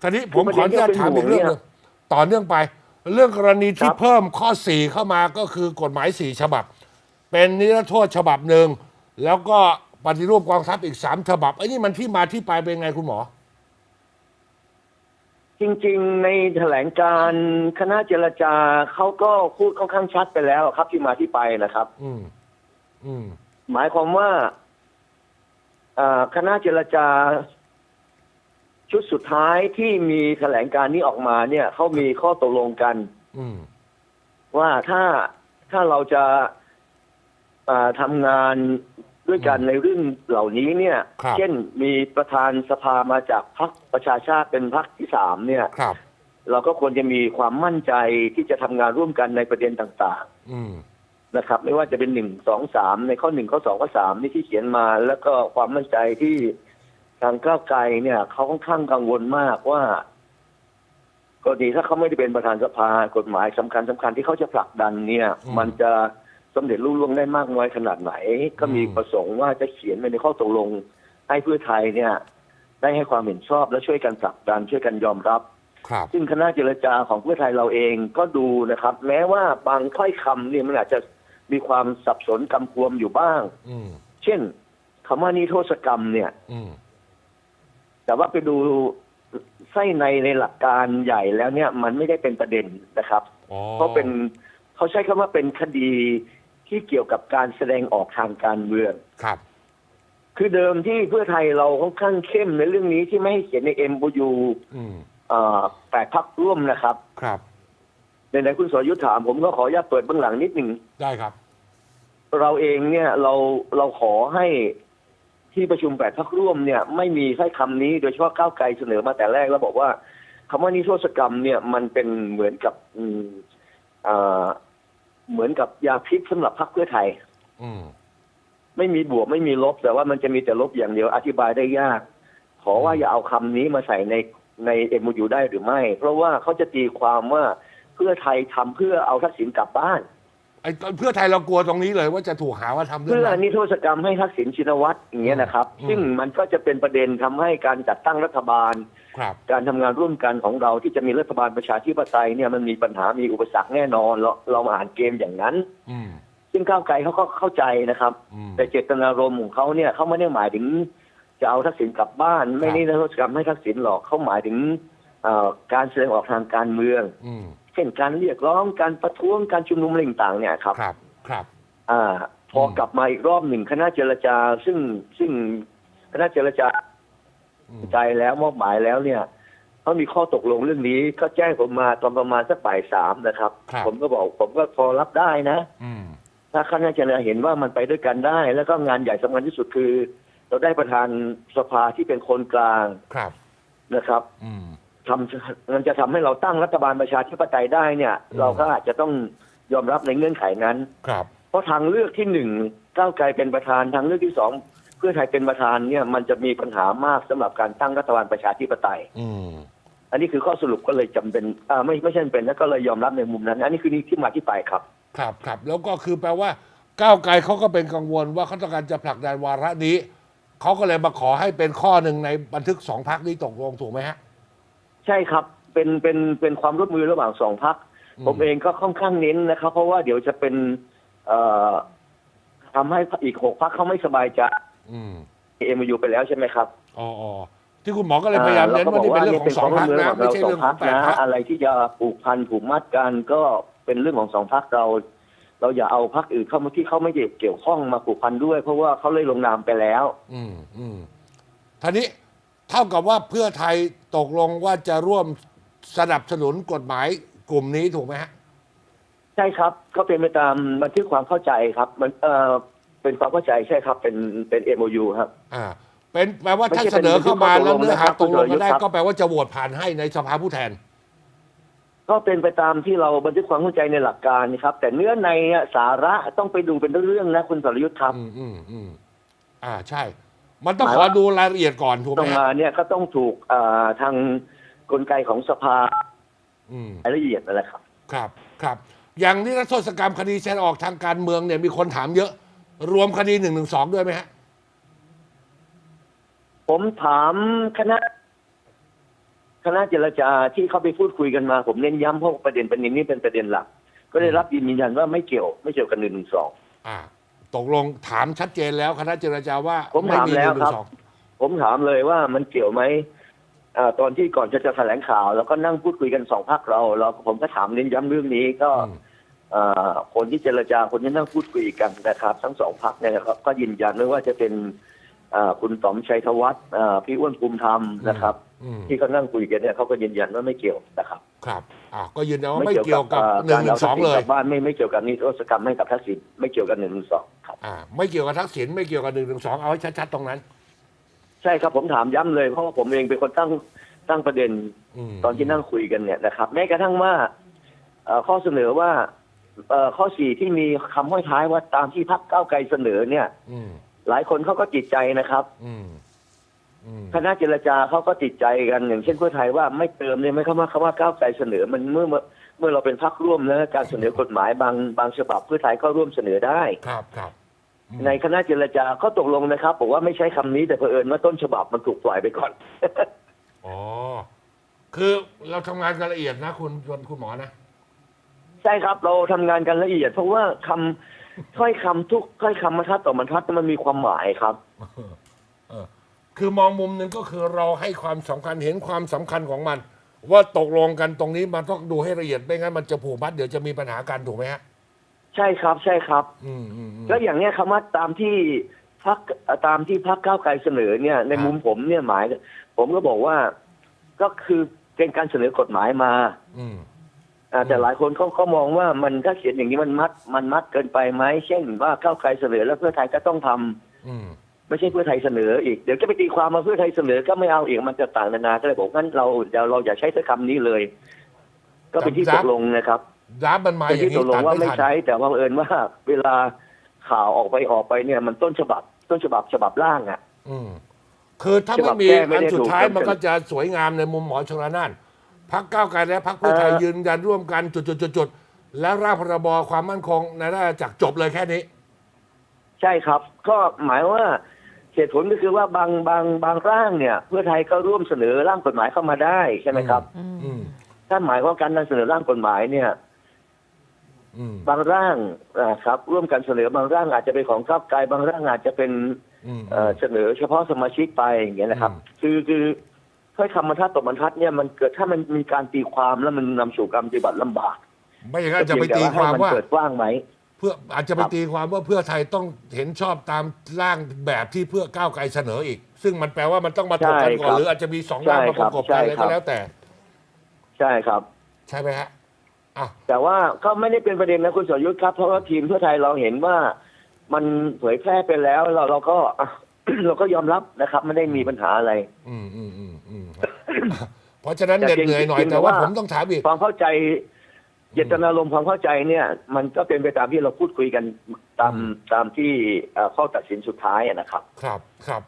ทีนี้ผมขออนุญาตถามอีกเรื่องหนึงต่อเนื่องไป เรื่องกรณีที่ครับเพิ่มข้อสี่เข้ามาก็คือกฎหมายสี่ฉบับ เป็นนิรโทษฉบับหนึ่งแล้วก็ปฏิรูปกองทัพอีกสามฉบับไอ้นี่มันที่มาที่ไปเป็นไงคุณหมอ จริงๆ ในแถลงการณ์คณะเจรจาเขาก็พูดค่อนข้างชัดไปแล้วครับที่มาที่ไปนะครับ อืม อืม หมายความว่าอ่าคณะเจรจา ชุดสุดท้ายที่มีแถลงการณ์นี้ออกมาเนี่ยเขามีข้อตกลงกัน อืม ว่าถ้าถ้าเราจะอ่าทำงานด้วยกันในเรื่องเหล่านี้เนี่ย ครับ เช่นมีประธานสภามาจากพรรคประชาชาติเป็นพรรคที่สามเนี่ย ครับ เราก็ควรจะมีความมั่นใจที่จะทำงานร่วมกันในประเด็นต่าง อืม ๆ นะครับ ไม่ว่าจะเป็นหนึ่งสองสามในข้อหนึ่งข้อสองข้อสามนี่ที่เขียนมา แล้วก็ความมั่นใจที่ ทางก้าวไกลเนี่ยเขาค่อนข้างกังวลมากว่ากรณีถ้าเขาไม่ได้เป็นประธานสภากฎหมายสำคัญสำคัญที่เขาจะผลักดันเนี่ยอืมมันจะสำเร็จรุ่ล่วงได้มากน้อยขนาดไหน ก็มีอืมประสงค์ว่าจะเขียนไว้ในข้อตกลง ให้เพื่อไทยเนี่ย ได้ให้ความเห็นชอบและช่วยกันผลักดันช่วยกันยอมรับครับซึ่งคณะเจรจาของเพื่อไทยเราเองก็ดูนะครับ แม้ว่าบางถ้อยคำเนี่ยมันอาจจะมีความสับสนกำกวมอยู่บ้างอืมเช่นคำว่านิโทษกรรมเนี่ยอืม แต่ว่าไปดูไส้ในในหลักการใหญ่แล้วเนี่ย มันไม่ได้เป็นประเด็นนะครับอ๋อเพราะเป็นเขาใช้คำว่าเป็นคดีที่เกี่ยวกับการแสดงออกทางการเมืองครับ คือเดิมที่เพื่อไทยเราค่อนข้างเข้มในเรื่องนี้ที่ไม่ให้เขียนใน MOU อืมเอ่อแปดพักร่วมนะครับ ครับในไหนๆคุณสรยุทธถามผมก็ขออนุญาตเปิดเบื้องหลังนิดหนึ่งได้ครับ เราเองเนี่ยเราเราขอให้ ที่ประชุมแปดพักร่วมเนี่ยไม่มีใช้คำนี้โดยเฉพาะก้าวไกลเสนอมาแต่แรกแล้วบอกว่าคำว่านิโทษกรรมเนี่ยมันเป็นเหมือนกับอืมอ่าเหมือนกับยาพิษสำหรับพรรคเพื่อไทย อืมไม่มีบวกไม่มีลบ แต่ว่ามันจะมีแต่ลบอย่างเดียวอธิบายได้ยาก ขอว่าอย่าเอาคำนี้มาใส่ในในเอ็มยูได้หรือไม่ เพราะว่าเขาจะตีความว่าเพื่อไทยทำเพื่อเอาทักษิณกลับบ้าน ไอ้เพื่อไทยเรากลัวตรงนี้เลยว่าจะถูกหาว่าทำเรื่อเพื่งอนั้น นิโทษกรรมให้ทักษิณชินวัตรอย่างเงี้ยนะครับ อืม ซึ่งมันก็จะเป็นประเด็นทำให้การจัดตั้งรัฐบาล ครับ การทำงานร่วมกันของเราที่จะมีรัฐบาลประชาธิปไตยเนี่ยมันมีปัญหามีอุปสรรคแน่นอนเราเรามาอ่านเกมอย่างนั้น อืมซึ่งก้าวไกลเขาก็เข้าใจนะครับ อืม แต่เจตนารมณ์ของเขาเนี่ยเขาไม่ได้หมายถึง จะเอาทักษิณกลับบ้าน ไม่ได้นิโทษกรรมให้ทักษิณหรอกเขาหมายถึงเอ่อการแสดงออกทางการเมือง อืม เช่นการเรียกร้องการประท้วงการชุมนุมอะไรต่างๆเนี่ยครับ ครับครับ อ่า พออมกลับมาอีกรอบหนึ่งคณะเจรจา ซึ่งซึ่งคณะเจรจาอืม ใจแล้วมอบหมายแล้วเนี่ยเขามีข้อตกลงเรื่องนี้ก็แจ้งผมมาตอนประมาณสักบ่ายสามนะครับ ครับ ผมก็บอกผมก็พอรับได้นะ อืม ถ้าคณะเจรจาเห็นว่ามันไปด้วยกันได้ แล้วก็งานใหญ่สำคัญที่สุดคือ เราได้ประธานสภาที่เป็นคนกลางครับ นะครับ อืม ทำมันจะทำให้เราตั้งรัฐบาลประชาธิปไตยได้เนี่ยอืมเราก็อาจจะต้องยอมรับในเงื่อนไขนั้น ครับ เพราะทางเลือกที่หนึ่งก้าวไกลเป็นประธานทางเลือกที่สองเพื่อไทยเป็นประธานเนี่ย มันจะมีปัญหามากสำหรับการตั้งรัฐบาลประชาธิปไตย อืมอันนี้คือข้อสรุปก็เลยจำเป็นอ่าไม่ไม่ใช่จำเป็นแล้วก็เลยยอมรับในมุมนั้น อันนี้คือนี่ที่มาที่ไปครับ ครับครับแล้วก็คือแปลว่าก้าวไกลเขาก็เป็นกังวลว่าเขาต้องการจะผลักดันวาระนี้เขาก็เลยมาขอให้เป็นข้อหนึ่งในบันทึกสองพักนี้ตกลงถูกไหมฮะ ใช่ครับเป็นเป็นเป็นความร่วมมือระหว่างสองพักอืมผมเองก็ค่อนข้างเน้นนะครับ เพราะว่าเดี๋ยวจะเป็นเอ่อทำให้อีกหกพักเขาไม่สบายใจอืมเอ็มยูไปแล้วใช่ไหมครับอ๋ออ๋อที่คุณหมอก็เลยพยายามเน้นว่านี่เป็นเรื่องของสองพักนะไม่ใช่เรื่องของแปดนะพักอะไรที่จะผูกพันผูกมัดกันก็เป็นเรื่องของสองพักเรา เราอย่าเอาพักอื่นเข้ามาที่เขาไม่เกี่ยวข้องมาผูกพันด้วย เพราะว่าเขาเลยลงนามไปแล้ว อืมอืมทีนี้ เท่ากับว่าเพื่อไทยตกลงว่าจะร่วมสนับสนุนกฎหมายกลุ่มนี้ถูกไหมฮะ ใช่ครับก็เป็นไปตามบันทึกความเข้าใจครับ มันเออเป็นความเข้าใจใช่ครับ เป็นเป็น MOU ครับ อ่า เป็นแปลว่าไม่ถ้าใช่เสนอเข้ามาเป็นแล้วเนื้อหาข้ตอกตกลลงงกันได้ครับ ก็แปลว่าจะโหวตผ่านให้ในสภาผู้แทน ก็เป็นไปตามที่เราบันทึกความเข้าใจในหลักการนะครับ แต่เนื้อในอะสาระต้องไปดูเป็นเรื่องๆนะคุณสรยุทธ์ครับ อืมอืมอืมอ่าใช่ มันต้องหมายขอว่าดูรายละเอียดก่อนถูกไหตมรงฮะมาเนี่ยก็ต้องถูกเอ่อทางกลไกของสภาอืม รายละเอียดนั่นแหละครับ ครับครับอย่างนี้รัฐโทษกรรมคดีแสดงออกทางการเมืองเนี่ยมีคนถามเยอะ รวมคดีหนึ่งหนึ่งสองด้วยไหมฮะผมถามคณะคคณะเจรจาที่เขาไปพูดคุยกันมา ผมเน้นย้ำเพราะประเด็นประเด็นนี้เป็นประเด็นหลัก ก็ได้รับยืนยันว่าไม่เกี่ยว ไม่เกี่ยวกับหนึ่งหนึ่งสอง อ่า ตกลงถามชัดเจนแล้วคณะเจรจาว่าผมถามแล้วหนึ่ครังบสองผมถามเลยว่ามันเกี่ยวไหมอ่าตอนที่ก่อนจะจะแถลงข่าว แล้วก็นั่งพูดคุยกันสองพักเรา เราผมก็ถามเน้นย้ำเรื่องนี้ก็อืมอ่าคนที่เจรจาคนที่นั่งพูดคุยกันนะครับ ทั้งสองพักเนี่ยนะครับก็ยืนยันไม่ว่าจะเป็นอ่าคุณต๋อมชัยธวัฒน์อ่าพี่อ้วนภูมิธรรมนะครับอืมที่เขานั่งคุยกันเนี่ยเขาก็ยืนยันว่าไม่เกี่ยวนะครับครับอ่าก็ยืนยันว่าไม่เกี่ยวกับอ่าหนึ่กางรหนึ่เอางสทัอกงษิณเลกยลับบ้านไม่ไม่เกี่ยวกับนิรโทษกรรมให้กับทักษิณไม่เกี่ยวกับหนึ่งหนึ่งสองครับอ่าไม่เกี่ยวกับทักษิณไม่เกี่ยวกับหนึ่งหนึ่งสองเอาให้ชัดๆตรงนั้น ใช่ครับผมถามย้ำเลยเพราะว่าผมเองเป็นคนตั้งตั้งประเด็นอืมตอนที่นั่งคุยกันเนี่ยนะครับ แม้กระทั่งว่าเอ่อข้อเสนอว่าเอ่อข้อสี่ที่มีคำห้อยท้ายว่าตามที่พักเก้าวไกลเสนอเนี่ยอืมหลายคนเขาก็ติดใจนะครับ อืมอืม คณะเจรจาเขาก็ติดใจกันอย่างเช่นเพื่อไทยว่าไม่เติมเลยไหมคำว่าคำว่าก้าวไกลเสนอมันเมื่อเมื่อเมื่อเราเป็นพักร่วมแล้วการเสนอกฎหมายบางบางฉบับเพื่อไทยก็ร่วมเสนอได้ครับครับอืมในคณะเจรจาก็ตกลงนะครับบอกว่าไม่ใช้คำนี้แต่เผอิญว่าต้นฉบับมันถูกปล่อยไปก่อนอ๋อคือเราทำงานกันละเอียดนะ คุณคุณคุณหมอนะใช่ครับเราทำงานกันละเอียด เพราะว่าคำถ้อยคำทุกถ้อยคำบรรทัดต่อบรรทัดมันมีความหมายครับเออ คือมองมุมหนึ่งก็คือเราให้ความสำคัญเห็นความสำคัญของมัน ว่าตกลงกันตรงนี้มันต้องดูให้ละเอียดไม่งั้นมันจะผูกมัดเดี๋ยวจะมีปัญหากันถูกไหมฮะใช่ครับใช่ครับ อืมอืมอืม แล้วอย่างเนี้ยคำว่าตามที่พักตามที่พักก้าวไกลเสนอเนี่ย ในครับมุมผมเนี่ยหมาย ผมก็บอกว่าก็คือเป็นการเสนอกฎหมายมาอืม อ่าแต่อืมหลายคนเขาเขามองว่ามันถ้าเขียนอย่างนี้มันมัดมันมัดเกินไปไหมเช่นว่าก้าวไกลเสนอแล้วเพื่อไทยก็ต้องทำอืม ไม่ใช่เพื่อไทยเสนออีกเดี๋ยวจะไปตีความมาเพื่อไทยเสนอก็ไม่เอาอีกมันจะต่างนานาก็เลยบอกงั้นเราเดี๋ยวเราอย่าใช้ถ้อยคำนี้เลย ก็เป็นที่ตกลงนะครับร้านมันมาเป็นอย่าที่งตนี้กลงตัดว่าไม่ไม่ทันใช้ แต่ว่าเอิญว่า เวลาข่าวออกไปออกไปเนี่ย มันต้นฉบับ ต้นฉบับฉบับล่างอะอืมคือถ้าฉบัไม่บมีแก้ไม่อันได้สุดถูกท้ายจำเป็นมันก็จะสวยงามในมุมหมอชลนานพักก้าวไกลและพักเพื่อไทยเอ่อยืนยันร่วมกันจุดๆๆๆแล้วร่างพรบความมั่นคงในราชอาณาจักรจบเลยแค่นี้ ใช่ครับ ก็หมายว่า เหตุผลก็คือว่าบางบางบางร่างเนี่ยเพื่อไทยก็ร่วมเสนอร่างกฎหมายเข้ามาได้ใช่ไหมครับอืมอืมถ้าหมายว่าการนำเสนอร่างกฎหมายเนี่ย อืมบางร่างนะครับ ร่วมกันเสนอบางร่างอาจจะเป็นของก้าวไกลบางร่างอาจจะเป็นอืมเอ่อเสนอเฉพาะสมาชิกไปอย่างเงี้ยนะครับ อืม คือคือถ้อยคำบรรทัดต่อบรรทัดเนี่ยมันเกิดถ้ามันมีการตีความแล้วมันนำสู่การปฏิบัติลำบากไม่อย่างนั้นจะไปตีเพียงความให้นว่าเกิดกว้างไหมเพื่ออาจจะไปครับตีความว่าเพื่อไทยต้องเห็นชอบตามร่างแบบที่เพื่อก้าวไกลเสนออีก ซึ่งมันแปลว่ามันต้องมาถกกันก่อนหรืออาจจะมีสองร่างมาประกบกันอะไรก็แล้วแต่ ใช่ครับ ใช่ไหมฮะอะ แต่ว่าก็ไม่ได้เป็นประเด็นนะคุณสรยุทธ์ครับ เพราะว่าทีมเพื่อไทยเราเห็นว่ามันเผยแพร่ไปแล้วเราเราก็อะ เราก็ยอมรับนะครับ ไม่ได้มีปัญหาอะไร อืมอืมอืมอืม เพราะฉะนั้นแต่เหน็ดเหนื่อยหน่อยเพียงแต่ว่าแต่ว่า ผมต้องถามอีก ความเข้าใจ เจตนารมณ์ความเข้าใจเนี่ย มันก็เป็นไปตามที่เราพูดคุยกันตามอืมตามที่เอ่อข้อตัดสินสุดท้ายอะนะครับ ครับครับ